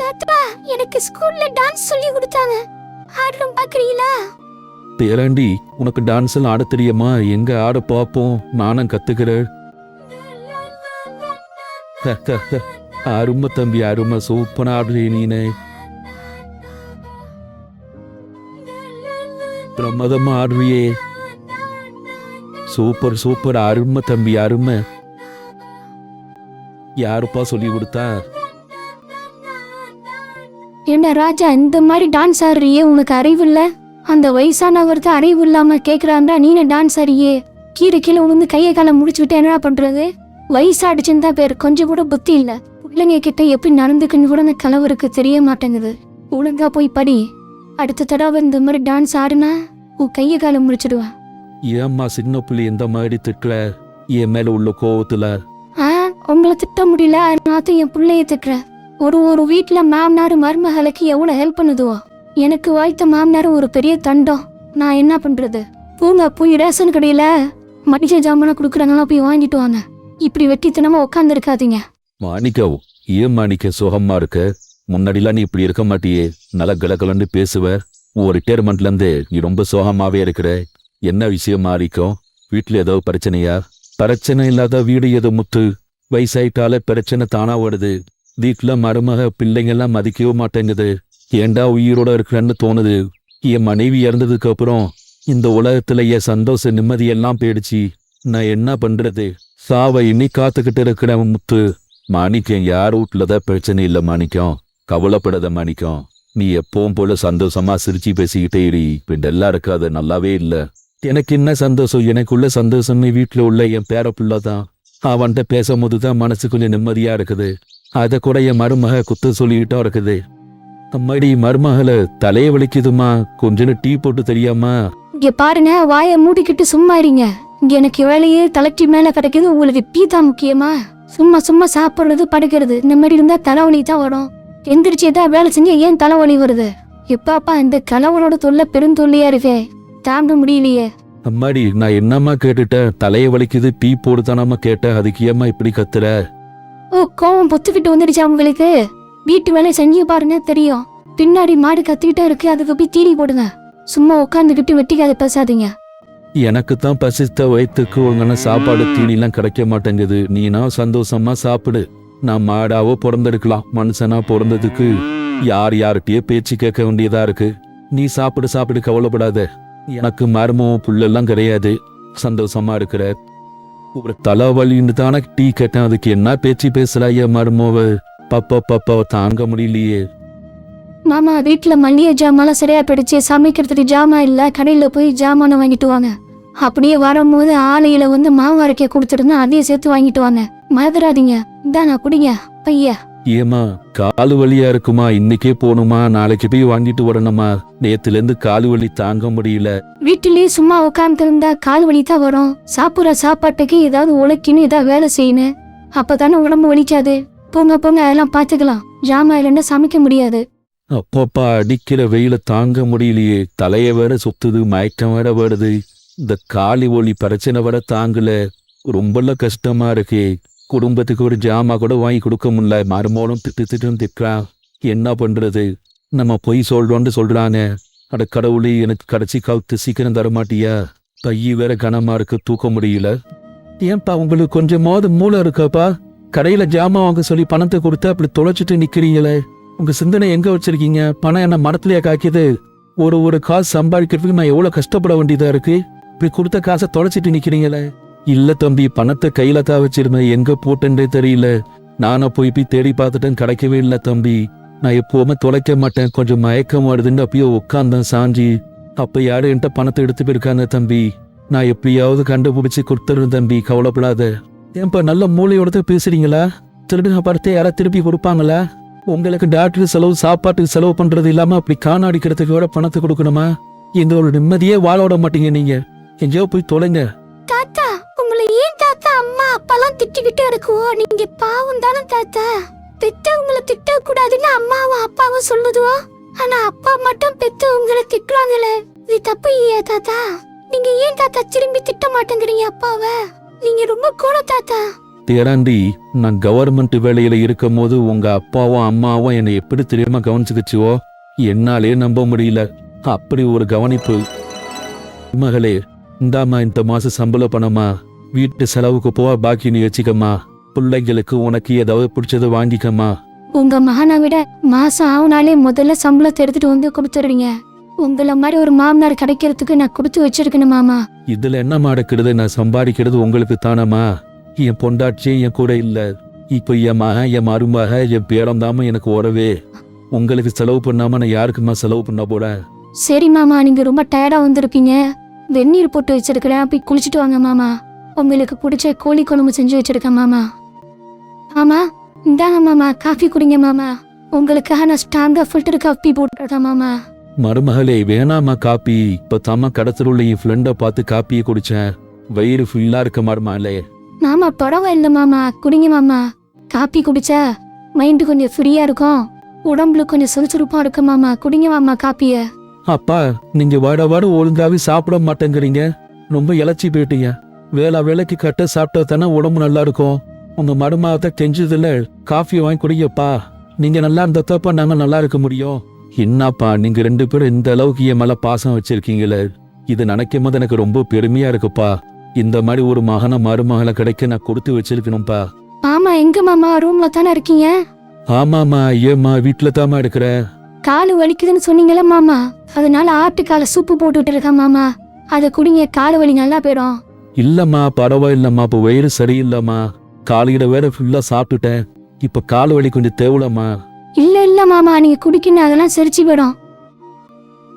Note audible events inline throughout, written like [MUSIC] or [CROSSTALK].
தாத்தா எனக்கு ஸ்கூல்ல டான்ஸ் சொல்லி கொடுத்தாங்க. ஆடுறோம் பாக்குறீங்களா பேராண்டி உனக்கு டான்ஸ் எல்லாம் ஆட தெரியுமா? எங்க ஆட பாப்போம் நானும் கத்துக்கிறேன். [LAUGHS] அருமை தம்பி அருமை. சூப்பரா ஆடுறீ நீனே. பிரமதமா ஆடுறியே. சூப்பர் சூப்பர் அருமை தம்பி அருமை. யாருப்பா சொல்லி கொடுத்தா? என்ன ராஜா இந்த மாதிரி டான்ஸ் ஆடுறியே? உனக்கு அறிவு இல்ல அந்த வயசானவர் தான் அறிவு இல்லாம கேக்குறாண்டா நீனே டான்ஸ் ஆடுறியே கீழே கீழே உளுந்து கையை காலை முடிச்சு விட்டு என்ன பண்றது? வயசாடுச்சுன்னு தான் பேர். கொஞ்சம் கூட புத்தி இல்ல. பிள்ளைங்க கிட்ட எப்படி நடந்துக்குன்னு கூட அந்த கலவருக்கு தெரிய மாட்டேங்குது. ஒழுங்கா போய் படி. அடுத்த தடவை இந்த மாதிரி டான்ஸ் ஆடுனா உன் கையை காலை முடிச்சிடுவா. ஏம்மா சின்ன புள்ளி இந்த மாதிரி திட்டுற என் மேல உள்ள கோவத்துல. ஆ உங்களை திட்ட முடியல. அதனால என் பிள்ளைய திட்டுறேன் ஒரு ஒரு வீட்டில் மாமனார் மருமகளுக்கு எவ்வளோ ஹெல்ப் பண்ணுதுவோ? எனக்கு வாய்த்த மாமனார் ஒரு பெரிய தண்டம். நான் என்ன பண்ணுறது பூங்க போய் ரேஷன் கடையில மளிகை ஜாமான் கொடுக்குறாங்களா போய் வாங்கிட்டு வாங்க. இப்படி வெட்டித்தனமா உட்காந்துருக்காதீங்க மாணிக்கா ஏன் மாணிக்க சுகமா இருக்க? முன்னாடிலாம் நீ இப்படி இருக்க மாட்டியே. நல்ல கலகலன்னு பேசுவ. ஒரு ரிட்டையர்மெண்ட்லேருந்து நீ ரொம்ப சோகமாவே இருக்கிற. என்ன விஷயம் மாறிக்கும் வீட்டில் ஏதோ பிரச்சனையா? பிரச்சனை இல்லாத வீடு ஏதோ முத்து? வயசாயிட்டால பிரச்சனை தானா வருது வீட்டில் மருமக பிள்ளைங்கெல்லாம் மதிக்கவே மாட்டேங்குது. ஏன்டா உயிரோட இருக்கிறேன்னு தோணுது. என் மனைவி இறந்ததுக்கு அப்புறம் இந்த உலகத்துல என் சந்தோஷ நிம்மதியெல்லாம் போயிடுச்சு. நான் என்ன பண்றது? சாவை இன்னி காத்துக்கிட்டு இருக்கிறவன் முத்து. மாணிக்கம் யார் வீட்டுலதான் பிரச்சனை இல்லை மாணிக்கம். கவலைப்படாத மாணிக்கம். நீ எப்பவும் போல சந்தோஷமா சிரிச்சு பேசிக்கிட்டே இரு. இப்ப இருக்காது நல்லாவே இல்ல. எனக்கு என்ன சந்தோஷம்? எனக்குள்ள சந்தோஷம் வீட்டில் உள்ள என் பேர தான். அவன்கிட்ட பேசும்போது தான் மனசு கொஞ்சம் நிம்மதியா இருக்குது. அத கூட என் மருமக குத்த சொல்லிக்கிட்டும் இருக்குது. அம்மாடி மருமகள தலைய வலிக்குதுமா கொஞ்சம் டீ போட்டு தெரியாமா. இங்க பாருங்க வாயை மூடிக்கிட்டு சும்மா இருங்க. இங்க எனக்கு வேலையே தலைக்கு மேல கிடைக்குது உங்களுக்கு டீ தான் முக்கியமா? சும்மா சும்மா சாப்பிடுறது படுக்கிறது இந்த மாதிரி இருந்தா தலைவலி தான் வரும். எந்திரிச்சு ஏதாவது வேலை செஞ்சா ஏன் தலைவலி வருது? எப்பாப்பா இந்த கணவனோட தொல்லை பெருந்தொல்லையா இருக்கே? தாண்ட முடியலையே. அம்மாடி நான் என்னம்மா கேட்டுட்டேன் தலைய வலிக்குது டீ போடுதானாமா கேட்டேன் அதுக்கு ஏம்மா இப்படி கத்துற? ஓ கோவம் பொத்துக்கிட்டு வந்துடுச்சா உங்களுக்கு? வீட்டு வேலை செஞ்சு பாருங்க தெரியும். பின்னாடி மாடு கத்திக்கிட்டே இருக்கு அதுக்கு போய் தீனி போடுங்க. சும்மா உட்காந்துக்கிட்டு வெட்டிக்காத பேசாதீங்க. எனக்கு தான் பசித்த வயிற்றுக்கு உங்கன சாப்பாடு தீனிலாம் கிடைக்க மாட்டேங்குது. நீனா சந்தோஷமா சாப்பிடு. நான் மாடாவோ பிறந்தெடுக்கலாம். மனுஷனா பிறந்ததுக்கு யார் யார்கிட்டயே பேச்சு கேட்க வேண்டியதா இருக்கு. நீ சாப்பிடு சாப்பிடு கவலைப்படாத. எனக்கு மர்மம் புல்லெல்லாம் கிடையாது. சந்தோஷமா இருக்கிற ஒரு தலைவலின்னு தானே டீ கேட்டேன். அதுக்கு என்ன பேச்சு பேசுறாய மருமோவ? பப்பா பப்பா தாங்க முடியலையே. மாமா வீட்டுல மல்லிகை ஜாமான்லாம் சரியா போயிடுச்சு. சமைக்கிறதுக்கு ஜாமான் இல்ல. கடையில போய் ஜாமானை வாங்கிட்டு வாங்க. அப்படியே வரும்போது ஆலையில வந்து மாவு அரைக்க கொடுத்துருந்தா அதையும் சேர்த்து வாங்கிட்டு வாங்க. மறந்துடாதீங்க. இந்தாண்ணா குடிங்க. பையன் ஏமா காலு வலியா இருக்குமா? இன்னைக்கே போகணுமா? நாளைக்கு போய் வாங்கிட்டு வரணுமா? நேத்துல இருந்து காலு வலி தாங்க முடியல. வீட்டிலேயே சும்மா உட்கார்ந்து இருந்தா கால் வலி தான் வரும். சாப்பிட்ற சாப்பாட்டுக்கு ஏதாவது உழைக்கணும் ஏதாவது வேலை செய்யணும். அப்பதானே உடம்பு வலிக்காது. போங்க போங்க அதெல்லாம் பாத்துக்கலாம் ஜாமான் இல்லைன்னா சமைக்க முடியாது. அப்பப்பா அடிக்கிற வெயில தாங்க முடியலையே. தலைய வேற சுத்துது மயக்கம் வேற வருது. இந்த காலி ஒலி பிரச்சனை வர தாங்கல. ரொம்பலாம் கஷ்டமா இருக்கே. குடும்பத்துக்கு ஒரு ஜாமா கூட வாங்கி கொடுக்க முடியல. மருமோனும் திட்டு திட்டும் திட்டுறான் என்ன பண்றது? நம்ம பொய் சொல்றோம்னு சொல்றானே. அட கடவுளே எனக்கு கடைசி காலத்து சீக்கிரம் தரமாட்டியா. கையை வேற கனமா இருக்கு தூக்க முடியல. ஏன்பா உங்களுக்கு கொஞ்சமாவது மூளை இருக்காப்பா? கடையில ஜாமான் வாங்க சொல்லி பணத்தை கொடுத்து அப்படி தொலைச்சிட்டு நிக்கிறீங்களே. உங்க சிந்தனை எங்க வச்சிருக்கீங்க? பணம் என்ன மரத்திலேயே காய்க்குது. ஒரு ஒரு காசு சம்பாதிக்கிறதுக்கு நான் எவ்வளவு கஷ்டப்பட வேண்டியதா இருக்கு? இப்படி கொடுத்த காசை தொலைச்சிட்டு நிக்கிறீங்களே. இல்ல தம்பி பணத்தை கையில தான் வச்சிருந்தேன். எங்க போட்டேன்றே தெரியல. நானா போய் போய் தேடி பார்த்துட்டேன் கிடைக்கவே இல்லை தம்பி. நான் எப்பவுமே தொலைக்க மாட்டேன். கொஞ்சம் மயக்கம் வருதுன்னு அப்பயே உட்கார்ந்தேன் சாஞ்சி. அப்ப யாரு என்கிட்ட பணத்தை எடுத்து போயிருக்காங்க தம்பி? நான் எப்படியாவது கண்டுபிடிச்சு கொடுத்துருவேன் தம்பி கவலைப்படாத. ஏன்பா நல்ல மூளையோட பேசுறீங்களா? திருடுங்க படத்தை யாராவது திருப்பி கொடுப்பாங்களா? உங்களுக்கு டாக்டர் செலவு சாப்பாட்டுக்கு செலவு பண்றது இல்லாம அப்படி காணாடிக்கிறதுக்கு கூட பணத்தை கொடுக்கணுமா? இந்த ஒரு நிம்மதியே வாழ விட மாட்டீங்க நீங்க. எங்கேயோ போய் தொலைங்க. திட்டிக்கிட்டே இருக்குவோ நீங்க பாவம் தானே தாத்தா. பெத்தவங்களை திட்ட கூடாதுன்னு அம்மாவும் அப்பாவும் சொல்லுதுவோ ஆனா அப்பா மட்டும் பெத்தவங்களை திட்டுறாங்களே. இது தப்பு இல்லையா தாத்தா? நீங்க ஏன் தாத்தா திரும்பி திட்ட மாட்டேங்கிறீங்க அப்பாவை? நீங்க ரொம்ப கோல தாத்தா. பாத்தியராண்டி நான் கவர்மெண்ட் வேலையில இருக்கும் போது உங்க அப்பாவும் அம்மாவும் என்னை எப்படி தெரியாம கவனிச்சுக்கிச்சுவோ? என்னாலே நம்ப முடியல. அப்படி ஒரு கவனிப்பு. மகளே இந்தாம்மா இந்த மாசம் சம்பள பணமா? வீட்டு செலவுக்கு போவா பாக்கி நீ வச்சுக்கம்மா. பிள்ளைங்களுக்கு உனக்கு ஏதாவது பிடிச்சது வாங்கிக்கம்மா. உங்க மகனை விட மாசம் ஆகுனாலே முதல்ல சம்பளத்தை எடுத்துட்டு வந்து கொடுத்துடுறீங்க. உங்களை மாதிரி ஒரு மாமனார் கிடைக்கிறதுக்கு நான் கொடுத்து வச்சிருக்கணும் மாமா. இதுல என்ன நடக்கிறது நான் சம்பாதிக்கிறது உங்களுக்கு தானம்மா. என் பொண்டாட்சி என் கூட இல்ல. இப்ப என் மகன் என் மருமக என் பேரம் தாம எனக்கு உறவே. உங்களுக்கு செலவு பண்ணாம நான் யாருக்குமா செலவு பண்ண போறேன் சரி மாமா நீங்க ரொம்ப டயர்டா வந்திருப்பீங்க வெந்நீர் போட்டு வச்சிருக்கிறேன். போய் குளிச்சுட்டு வாங்க மாமா. உங்களுக்கு பிடிச்ச கோழி குழம்பு செஞ்சு வச்சிருக்கேன் மாமா. மாமா இந்தாங்க மாமா காஃபி குடிங்க மாமா. உங்களுக்காக நான் ஸ்ட்ராங்கா ஃபில்டர் காஃபி போட்டுறேன் மாமா. மருமகளே வேணாமா காப்பி இப்ப தாம கடத்தல உள்ள என் ஃப்ரெண்டை பார்த்து காப்பியை குடிச்சேன். வயிறு ஃபுல்லா இருக்க மருமகளே. மாமா பரவாயில்ல மாமா. குடிங்க மாமா. காப்பி குடிச்சா மைண்டு கொஞ்சம் ஃப்ரீயா இருக்கும். உடம்புல கொஞ்சம் சுறுசுறுப்பா இருக்கும் மாமா. குடிங்க மாமா காப்பிய. அப்பா நீங்க வாட வாட ஒழுங்காவே சாப்பிட மாட்டேங்கிறீங்க. ரொம்ப இழைச்சி போயிட்டீங்க. வேளா வேலைக்கு கட்ட சாப்பிட்டா தானே உடம்பு நல்லா இருக்கும் உங்க மருமாவத்தை கெஞ்சதில்ல காஃபி வாங்கி குடிங்கப்பா. நீங்க நல்லா இருந்தப்ப நாங்க நல்லா இருக்க முடியும். என்னப்பா நீங்க ரெண்டு பேரும் இந்த அளவுக்கு என் மேல பாசம் வச்சிருக்கீங்களே? இது நினைக்கும் போது எனக்கு ரொம்ப பெருமையா இருக்குப்பா. இந்த மாதிரி ஒரு மகனை மருமகளை கிடைக்க நான் கொடுத்து வச்சிருக்கணும்ப்பா மாமா எங்க மாமா? ரூம்ல தானே இருக்கீங்க? ஆமாமா ஏம்மா வீட்டுல தாமா இருக்கிறேன் காலு வலிக்குதுன்னு சொன்னீங்கல்ல மாமா. அதனால ஆட்டுக்கால சூப்பு போட்டுட்டு இருக்கேன் மாமா. அதை குடிங்க காலு வலி நல்லா போயிடும். இல்லம்மா பரவாயில்லம்மா இப்போ வயிறு சரியில்லைம்மா. காலையில வேற ஃபுல்லா சாப்பிட்டுட்டேன். இப்ப கால் வலி கொஞ்சம் தேவலம்மா. இல்ல இல்ல மாமா நீங்க குடிக்கணும் அதெல்லாம் செரிச்சு போயிடும்.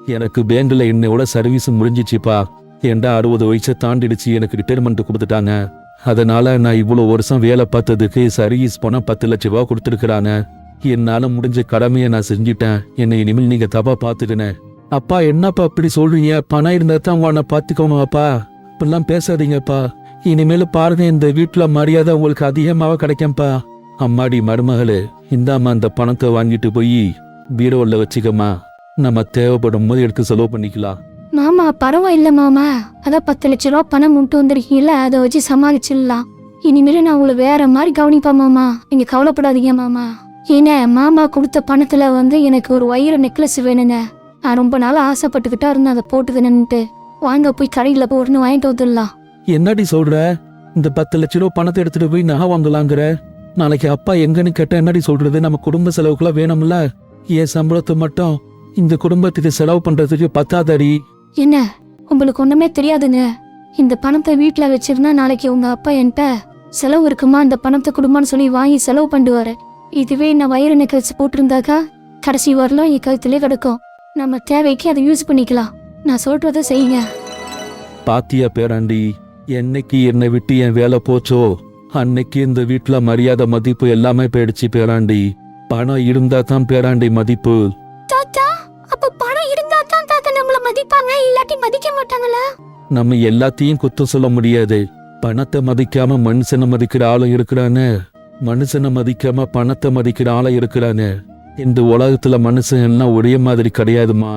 எனக்கு பேங்க்ல என்னோட சர்வீஸ் முடிஞ்சிச்சுப்பா. ஏன்டா அறுபது வயசை தாண்டிடுச்சு எனக்கு ரிட்டைர்மெண்ட் கொடுத்துட்டாங்க. அதனால நான் இவ்வளவு வருஷம் வேலை பார்த்ததுக்கு சர்வீஸ் பணம் பத்து லட்ச ரூபா கொடுத்துருக்குறாங்க. என்னால முடிஞ்ச கடமையை நான் செஞ்சுட்டேன். என்னை இனிமேல் நீங்க தப்பா பார்த்துட்டேனே அப்பா என்னப்பா அப்படி சொல்றீங்க? பணம் இருந்தா தான் உன்னை பார்த்துக்கோங்க அப்பா. இப்படிலாம் பேசாதீங்கப்பா. இனிமேல் பாருங்க இந்த வீட்டில் மரியாதை உங்களுக்கு அதிகமாக கிடைக்கும்ப்பா அம்மாடி மருமகளே இந்தாம்மா அந்த பணத்தை வாங்கிட்டு போய் பீரோவில் வச்சுக்கம்மா. நம்ம தேவைப்படும் போது எடுத்து செலவு பண்ணிக்கலாம். மாமா பரவாயில்ல மாமா. அதான் பத்து லட்ச ரூபா பணம் முட்டு வந்திருக்கீங்கல்ல அதை வச்சு சமாளிச்சிடலாம். இனிமேல் நான் உங்களை வேற மாதிரி கவனிப்பேன் மாமா. நீங்க கவலைப்படாதீங்க மாமா. ஏன்னா மாமா கொடுத்த பணத்துல வந்து எனக்கு ஒரு வயிறு நெக்லஸ் வேணுங்க. நான் ரொம்ப நாள் ஆசைப்பட்டுக்கிட்டா இருந்தேன் அதை போட்டுக்கணுன்ட்டு. வாங்க போய் கடையில் போய் ஒன்று வாங்கிட்டு வந்துடலாம். என்னடி சொல்ற? இந்த பத்து லட்ச ரூபா பணத்தை எடுத்துட்டு போய் நகை வாங்கலாங்கிற? நாளைக்கு அப்பா எங்கன்னு கேட்டா என்னடி சொல்றது? நம்ம குடும்ப செலவுக்குலாம் வேணும்ல? என் சம்பளத்தை மட்டும் இந்த குடும்பத்துக்கு செலவு பண்றதுக்கு பத்தாதடி. என்ன? உங்களுக்கு ஒண்ணுமே தெரியாதுங்க. இந்த பணத்தை வீட்டில் வச்சிருந்தா நாளைக்கு உங்க அப்பா என்கிட்ட செலவு இருக்குமா? இந்த பணத்தை கொடுமான்னு சொல்லி வாங்கி செலவு பண்ணுவாரு. இதுவே நான் வயிறு நெக்லஸ் போட்டிருந்தாக்கா? கடைசி வரலாம் என் கழுத்திலே கிடக்கும். நம்ம தேவைக்கு அதை யூஸ் பண்ணிக்கலாம். நான் சொல்றதை செய்யுங்க. பாத்தியா பேராண்டி என்னைக்கு என்னை விட்டு என் வேலை போச்சோ? அன்னைக்கு இந்த வீட்டுல மரியாதை மதிப்பு எல்லாமே போயிடுச்சு பேராண்டி. பணம் இருந்தா தான் பேராண்டி மதிப்பு. தாத்தா அப்ப பணம் இருந்தா தான் தாத்தா நம்மள மதிப்பாங்க இல்லாட்டி மதிக்க மாட்டாங்களா? நம்ம எல்லாத்தையும் குத்தம் சொல்ல முடியாது. பணத்தை மதிக்காம மனுஷனை மதிக்கிற ஆளும் இருக்கிறானே. மனுஷனை மதிக்காம பணத்தை மதிக்கிற ஆளும் இருக்கிறானே. இந்த உலகத்துல மனுஷன் எல்லாம் ஒரே மாதிரி கிடையாதுமா?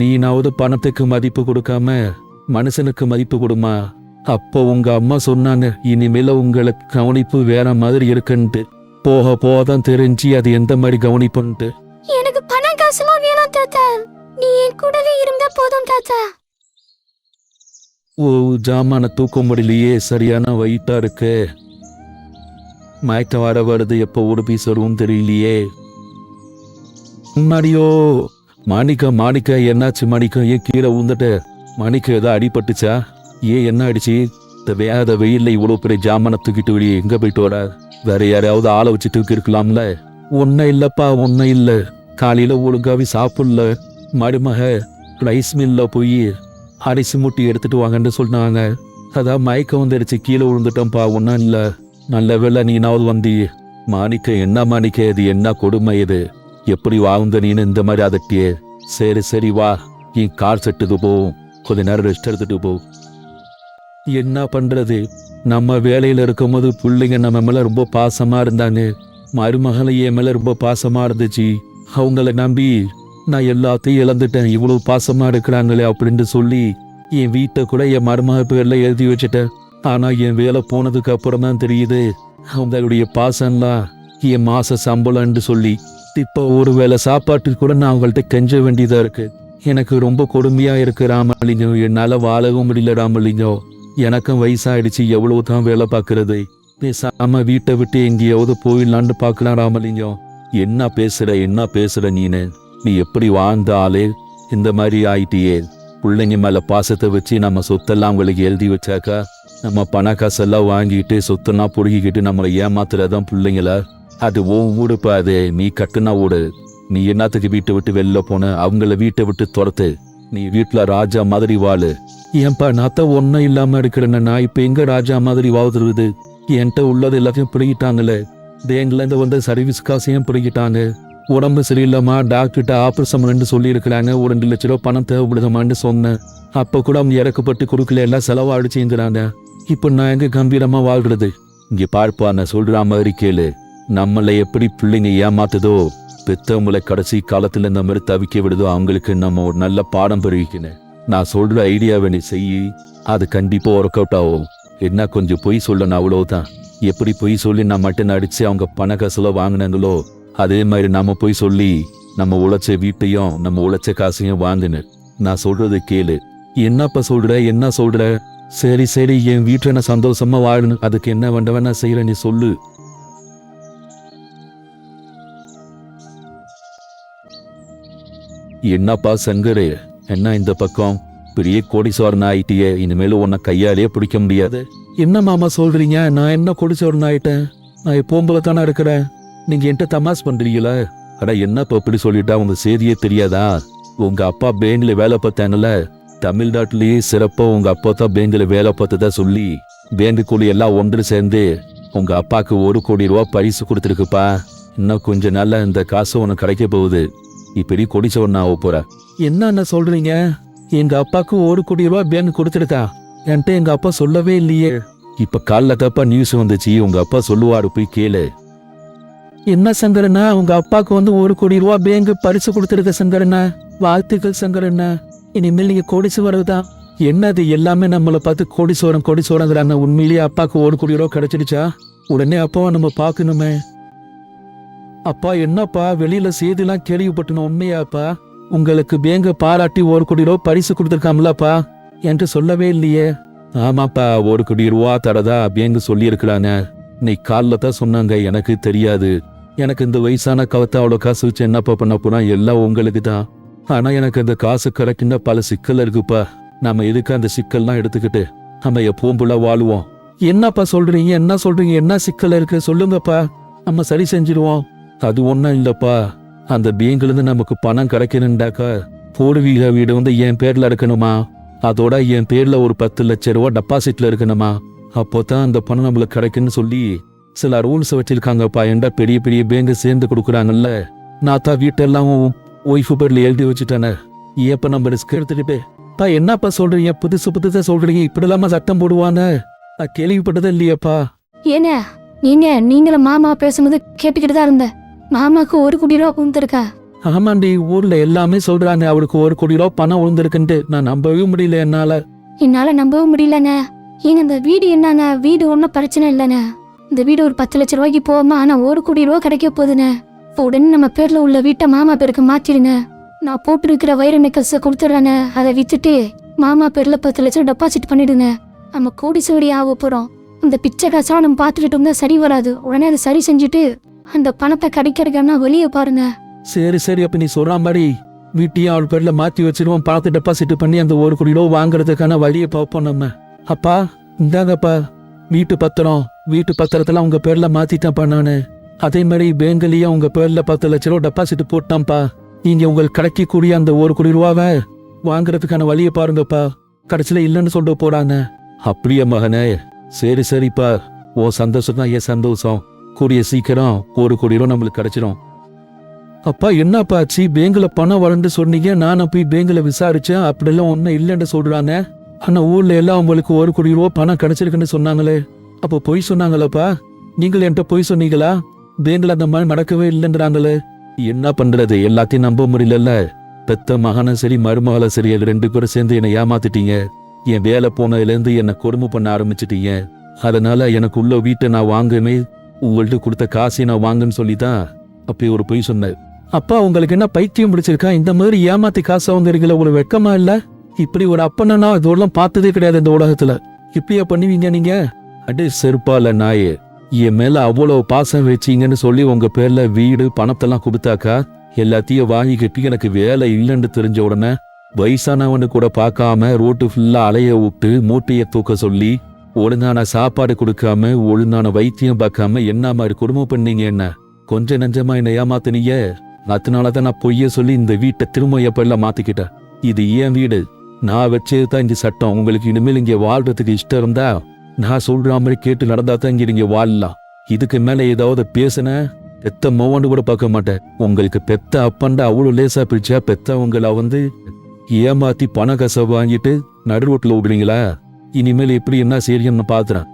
நீனாவது பணத்துக்கு மதிப்பு கொடுக்காம மனுஷனுக்கு மதிப்பு கொடுமா? அப்போ உங்க அம்மா சொன்னாங்க இனிமேல உங்களுக்கு கவனிப்பு வேற மாதிரி இருக்குன்ட்டு. போக போக தான் தெரிஞ்சு அது எந்த மாதிரி கவனிப்புன்ட்டு. எனக்கு பணம் காசுலாம் வேணாம் தாத்தா. நீ என் கூடவே இருந்தா போதும் தாத்தா. ஓ ஜாமான தூக்க முடியலையே சரியான வெயிட்டா இருக்கு. மயக்கம் வர வருது எப்போ உடுப்பி சொல்லுவும் தெரியலையே. மாடியோ மாணிக்கா மாணிக்க என்னாச்சு மாணிக்கம்? ஏன் கீழே உந்துட்ட மாணிக்க ஏதோ அடிபட்டுச்சா? ஏன் என்ன ஆயிடுச்சு? இந்த வேத வெயில்ல இவ்வளவு பெரிய ஜாமனை தூக்கிட்டு வெளியே எங்க போயிட்டு வர வேற யாரையாவது ஆளை வச்சு தூக்கி இருக்கலாம்ல? ஒன்னும் இல்லப்பா ஒன்னும் இல்ல. காலையில ஒழுங்காவே சாப்பிடல. மருமக ரைஸ் மில்ல போய் அரிசி மூட்டி எடுத்துட்டு வாங்கன்னு சொன்னாங்க. அதான் மயக்கம் வந்துடுச்சு கீழே விழுந்துட்டோம்ப்பா ஒன்றும் இல்லை. நல்ல வேலை நீனாவது வந்தி மாணிக்க என்ன மாணிக்க இது? என்ன கொடுமை இது? எப்படி வாழ்ந்த நீனு இந்த மாதிரி அதட்டியே? சரி சரி வா. என் கார் செட்டுக்கு போ. கொஞ்ச நேரம் ரெஸ்ட் எடுத்துட்டு போ. என்ன பண்றது? நம்ம வேலையில இருக்கும்போது பிள்ளைங்க நம்ம மேல ரொம்ப பாசமா இருந்தாங்க. மருமகளை என் மேல ரொம்ப பாசமா இருந்துச்சு. அவங்கள நம்பி நான் எல்லாத்தையும் இழந்துட்டேன். இவ்வளவு பாசமா இருக்கிறாங்களே அப்படின்னு சொல்லி என் வீட்டை கூட என் மருமக பேர்ல எழுதி வச்சுட்டேன். ஆனா என் வேலை போனதுக்கு அப்புறம் தான் தெரியுது. அவங்களுடைய பாசம்லாம் என் மாச சம்பளம்னு சொல்லி இப்போ ஒரு வேளை சாப்பாட்டுக்கு கூட நான் அவங்கள்ட்ட கெஞ்ச வேண்டியதா இருக்கு. எனக்கு ரொம்ப கொடுமையா இருக்கு ராமலிங்கம் என்னால வாழவும் முடியல ராமலிங்கம் எனக்கும் வயசாயிடுச்சு எவ்வளவு தான் வேலை பார்க்கறது. பேசாம வீட்டை விட்டு எங்கேயாவது போயிடலான்னு பார்க்கலாம் ராமலிங்கம் என்ன பேசுற என்ன பேசுற நீனு? நீ எப்படி வாழ்ந்த ஆளே? இந்த மாதிரி ஆயிட்டியே. பிள்ளைங்க மேல பாசத்தை வச்சு நம்ம சொத்தெல்லாம் அவங்களுக்கு எழுதி வச்சாக்கா நம்ம பண காசெல்லாம் வாங்கிட்டு சொத்தெல்லாம் புடுங்கிக்கிட்டு நம்மளை ஏமாத்துறதான் பிள்ளைங்கள? அது உன் வீடுப்பா அது நீ கட்டுனா வீடு நீ என்னத்துக்கு வீட்டை விட்டு வெளில போன? அவங்கள வீட்டை விட்டு துரத்து. நீ வீட்டுல ராஜா மாதிரி வாழு. ஏன்பா நாத்த ஒன்னும் இல்லாம இருக்கிறேன்னு நான் இப்ப எங்க ராஜா மாதிரி வாழ்ந்துருது என்கிட்ட உள்ளது எல்லாத்தையும் பிடிக்கிட்டாங்களே பேங்க்ல இருந்து வந்த சர்வீஸ் காசையும் பிடிக்கிட்டாங்க உடம்பு சரியில்லாமா டாக்டர்கிட்ட ஆபரேஷன் பண்ணு சொல்லி இருக்கிறாங்க ஒரு ரெண்டு லட்ச ரூபா பணம் தேவைப்படுதமான்னு சொன்னேன். அப்ப கூட அவங்க இறக்கப்பட்டு கொடுக்கல எல்லாம் செலவாடிச்சுங்கிறாங்க இப்போ நான் எங்க கம்பீரமா வாழ்றது? இங்க பார்ப்பா நான் சொல்ற மாதிரி கேளு. நம்மளை எப்படி பிள்ளைங்க ஏமாத்துதோ பெத்தவங்களை கடைசி காலத்துல இந்த மாதிரி தவிக்க விடுதோ அவங்களுக்கு நம்ம ஒரு நல்ல பாடம் பெருவிக்கணும் நான் சொல்ற ஐடியாவை நீ செய்யி அது கண்டிப்பா ஒர்க் அவுட் ஆகும். என்ன கொஞ்சம் பொய் சொல்லணும் அவ்வளவுதான். எப்படி பொய் சொல்லி நான் மட்டும் அடிச்சு அவங்க பண காசுல வாங்கினாங்களோ அதே மாதிரி நாம போய் சொல்லி நம்ம உழைச்ச வீட்டையும் நம்ம உழைச்ச காசையும் வாங்கினு. நான் சொல்றது கேளு. என்னப்பா சொல்ற என்ன சொல்ற? சரி சரி என் வீட்டில் நான் சந்தோஷமா வாழணும் அதுக்கு என்ன வேண்டவன் நான் செய்யறேன் நீ சொல்லு. என்னப்பா சங்கரு? என்ன இந்த பக்கம்? பெரிய கோடீஸ்வரன் ஆயிட்டியே இனிமேல் உன்னை கையாலேயே பிடிக்க முடியாது. என்ன மாமா சொல்றீங்க? நான் என்ன கோடீஸ்வரன் ஆயிட்டேன் நான் எப்பவும் போல தானே இருக்கிறேன். நீங்க என்கிட்ட தமாஸ் பண்றீங்களா? அட என்னப்பா இப்படி சொல்லிட்டா? உங்க செய்தியே தெரியாதா? உங்க அப்பா பேங்க்ல வேலை பார்த்தாங்கல்ல தமிழ்நாட்டிலேயே சிறப்பா உங்க அப்பா தான் பேங்க்ல வேலை பார்த்ததா சொல்லி பேங்க் கூலி எல்லாம் ஒன்று சேர்ந்து உங்க அப்பாக்கு ஒரு கோடி ரூபா பரிசு கொடுத்துருக்குப்பா. இன்னும் கொஞ்ச நாள்ல இந்த காசு உனக்கு கிடைக்க போகுது. இப்படி கொடிச்சவன் ஆக போற. என்ன சொல்றீங்க? எங்க அப்பாக்கு ஒரு கோடி ரூபாய் பேங்க் கொடுத்துருக்கா என்கிட்ட எங்க அப்பா சொல்லவே இல்லையே. இப்ப காலைல தப்பா நியூஸ் வந்துச்சு. உங்க அப்பா சொல்லுவாரு போய் கேளு. என்ன சங்கரண்ணா? உங்க அப்பாக்கு வந்து ஒரு கோடி ரூபா பேங்க் பரிசு கொடுத்துருக்க சங்கரண்ணா. வாழ்த்துக்கள் சங்கரண்ணா. இனிமேல் நீங்க கோடீஸ்வரர் தான். என்னது எல்லாமே நம்மளை பார்த்து கோடீஸ்வரம் கோடீஸ்வரங்கிறாங்க உண்மையிலேயே அப்பாக்கு ஒரு கோடி ரூபா கிடைச்சிடுச்சா? உடனே அப்பாவை நம்ம பார்க்கணுமே. அப்பா என்னப்பா வெளியில செய்திலாம் கேள்விப்பட்டன உண்மையாப்பா? உங்களுக்கு பேங்க பாராட்டி ஒரு கோடி ரூபா பரிசு கொடுத்துருக்காம்லப்பா என்று சொல்லவே இல்லையே. ஆமாப்பா ஒரு கோடி ரூபா தரதா பேங்கு சொல்லியிருக்கிறானே நீ காலில் தான் சொன்னாங்க எனக்கு தெரியாது. எனக்கு இந்த வயசான கவத்தை அவ்வளோ காசு வச்சு என்னப்பா பண்ண போனா எல்லாம் உங்களுக்கு தான். ஆனா எனக்கு இந்த காசு கிடைக்குன்னா பல சிக்கல் இருக்குப்பா. நம்ம எதுக்கு அந்த சிக்கல்லாம் எடுத்துக்கிட்டு நம்ம எப்பவும் புள்ள வாழுவோம். என்னப்பா சொல்றீங்க? என்ன சொல்றீங்க? என்ன சிக்கல் இருக்கு? சொல்லுங்கப்பா. நம்ம சரி செஞ்சிருவோம். அது ஒன்றும் இல்லைப்பா. அந்த பேங்க்லேருந்து நமக்கு பணம் கிடைக்கணுண்டாக்கா பூர்வீக வீடு வந்து என் பேர்ல இருக்கணுமா? அதோட என் பேர்ல ஒரு பத்து லட்ச ரூபா டெபாசிட்ல இருக்கணுமா? அப்போதான் அந்த பணம் நம்மளுக்கு கிடைக்குன்னு சொல்லி சில ரூல்ஸ் வச்சிருக்காங்கப்பா ஏன்டா பெரிய பெரிய பேங்க் சேர்ந்து கொடுக்குறாங்கல்ல. நான் தான் வீட்டெல்லாம் ஒய்ஃபு பேர்ல எழுதி வச்சுட்டேனே. ஏப்ப நம்ம ரிஸ்க் எடுத்துட்டு பா என்னப்பா சொல்றீங்க? புதுசு புதுசா சொல்றீங்க. இப்படி இல்லாம சட்டம் போடுவானே? நான் கேள்விப்பட்டதே இல்லையேப்பா. ஏன நீங்க நீங்களும் மாமா பேசும்போது கேட்டுக்கிட்டு தான் இருந்தேன். மாமாக்கு ஒரு கோடி ரூபா கொடுத்துருக்கா ஆமாண்டி ஊர்ல எல்லாமே சொல்றாங்க அவருக்கு ஒரு கோடி ரூபா பணம் விழுந்திருக்குன்ட்டு நான் நம்பவே முடியல என்னால. என்னால நம்பவும் முடியலங்க ஏங்க இந்த வீடு என்னங்க வீடு ஒன்றும் பிரச்சனை இல்லைங்க இந்த வீடு ஒரு பத்து லட்ச ரூபாய்க்கு போகாம? ஆனா ஒரு கோடி ரூபா கிடைக்க இப்போ உடனே நம்ம பேர்ல உள்ள வீட்டை மாமா பேருக்கு மாத்திடுங்க. நான் போட்டிருக்கிற வைர நெக்கல்ஸை கொடுத்துட்றேங்க அதை வித்துட்டு மாமா பேர்ல பத்து லட்சம் டெபாசிட் பண்ணிடுங்க. நம்ம கோடீஸ்வரி ஆக போறோம். இந்த பிச்சை காசா நம்ம பார்த்துக்கிட்டு இருந்தா சரி வராது. உடனே அதை சரி செஞ்சுட்டு அந்த பணத்தை கிடைக்கிறதுன்னா வெளியே பாருங்க. சரி சரி அப்ப நீ சொல்ற மாதிரி வீட்டையும் அவள் பேர்ல மாத்தி வச்சிருவோம். பணத்தை டெபாசிட் பண்ணி அந்த ஒரு கோடி ரூபா வாங்குறதுக்கான வழியை பார்ப்போம் நம்ம. அப்பா இந்தாங்கப்பா. வீட்டு பத்திரம் வீட்டு பத்திரத்துல உங்க பேர்ல மாத்திட்டேன்ப்பா நானு. அதே மாதிரி பேங்க்லயும் உங்க பேர்ல பத்து லட்ச ரூபா டெபாசிட் போட்டான்ப்பா. நீங்க உங்களுக்கு கிடைக்கக்கூடிய அந்த ஒரு கோடி ரூபாவை வாங்குறதுக்கான வழியை பாருங்கப்பா. கடைசியில இல்லைன்னு சொல்லிட்டு போறாங்க அப்படியா மகனே. சரி சரிப்பா. ஓ சந்தோஷம் தான் என் சந்தோஷம். கூடிய சீக்கிரம் ஒரு கோடி ரூபா நம்மளுக்கு கிடைச்சிடும் அப்பா என்னப்பா ஆச்சு? பேங்க்ல பணம் வளர்ந்து சொன்னீங்க. நானும் போய் பேங்க்ல விசாரிச்சேன். அப்படிலாம் ஒன்றும் இல்லைன்னு சொல்கிறாங்க ஆனால் ஊர்ல எல்லாம் உங்களுக்கு ஒரு கோடி ரூபா பணம் கிடைச்சிருக்குன்னு சொன்னாங்களே. அப்போ பொய் சொன்னாங்களப்பா? நீங்கள் என்கிட்ட பொய் சொன்னீங்களா? பேங்க்ல அந்த மாதிரி நடக்கவே இல்லைன்றாங்களே. என்ன பண்றது? எல்லாத்தையும் நம்ப முடியலல்ல. பெத்த மகனும் சரி மருமகளும் சரி அது ரெண்டு பேரும் சேர்ந்து என்னை ஏமாத்திட்டீங்க. என் வேலை போனதுலேருந்து என்னை கொடுமை பண்ண ஆரம்பிச்சிட்டீங்க. அதனால எனக்கு உள்ள வீட்டை நான் வாங்கவே உங்கள்ட்ட கொடுத்த காசை நான் வாங்கன்னு சொல்லி தான் அப்படி ஒரு பொய் சொன்னேன் அப்பா உங்களுக்கு என்ன பைத்தியம் பிடிச்சிருக்கா? இந்த மாதிரி ஏமாத்தி காசு வாங்குறீங்களா ஒரு வெக்கமா இல்ல? இப்படி ஒரு அப்பனை நான் இதெல்லாம் பார்த்ததே கிடையாது இந்த உலகத்துல. இப்படியா பண்ணுவீங்க நீங்க? அடே செருப்பால நாயே என் மேல அவ்வளவு பாசம் வச்சீங்கன்னு சொல்லி உங்க பேர்ல வீடு பணத்தெல்லாம் கொடுத்தாக்கா? எல்லாத்தையும் வாங்கிக்கிட்டு எனக்கு வேலை இல்லைன்னு தெரிஞ்ச உடனே வயசானவனு கூட பார்க்காம ரோட்டு ஃபுல்லா அலைய விட்டு மூட்டையை தூக்க சொல்லி ஒழுங்கான சாப்பாடு கொடுக்காம ஒழுங்கான வைத்தியம் பார்க்காம என்ன மாதிரி குடும்பம் பண்ணீங்க என்ன? கொஞ்ச நஞ்சமா என்ன ஏமாத்துனீங்க? அதனால தான் நான் பொய்ய சொல்லி இந்த வீட்டை திரும்ப எப்பெல்லாம் மாத்திக்கிட்டேன்? இது ஏன் வீடு? நான் வச்சது தான் இந்த சட்டம். உங்களுக்கு இனிமேல் இங்க வாழ்றதுக்கு இஷ்டம் இருந்தா நான் சொல்ற மாதிரி கேட்டு நடந்தா தான் இங்க நீங்க வாழலாம். இதுக்கு மேல ஏதாவது பேசுன? பெத்த மோவன்னு கூட பார்க்க மாட்டேன். உங்களுக்கு பெத்த அப்பண்டா அவ்வளவு லேசா பிடிச்சா பெத்தவங்கள வந்து ஏமாத்தி பண கசை வாங்கிட்டு நடு ரோட்ல விடுறீங்களா இனிமேல் எப்படி என்ன செய்யணும்னு பாத்துறேன்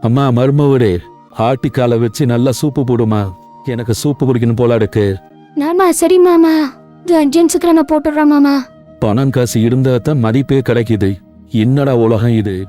அம்மா மருமவரே ஆட்டிக்கால வச்சு நல்லா சூப்பு போடுமா? எனக்கு சூப்பு குடிக்கணும் போல இருக்கு. நாமா சரி மாமா. அர்ஜென்ட்ஸுக்கு நான் போட்டுடுறேன் மாமா. பணம் காசு இருந்தா தான் மதிப்பே கிடைக்குது. என்னடா உலகம் இது?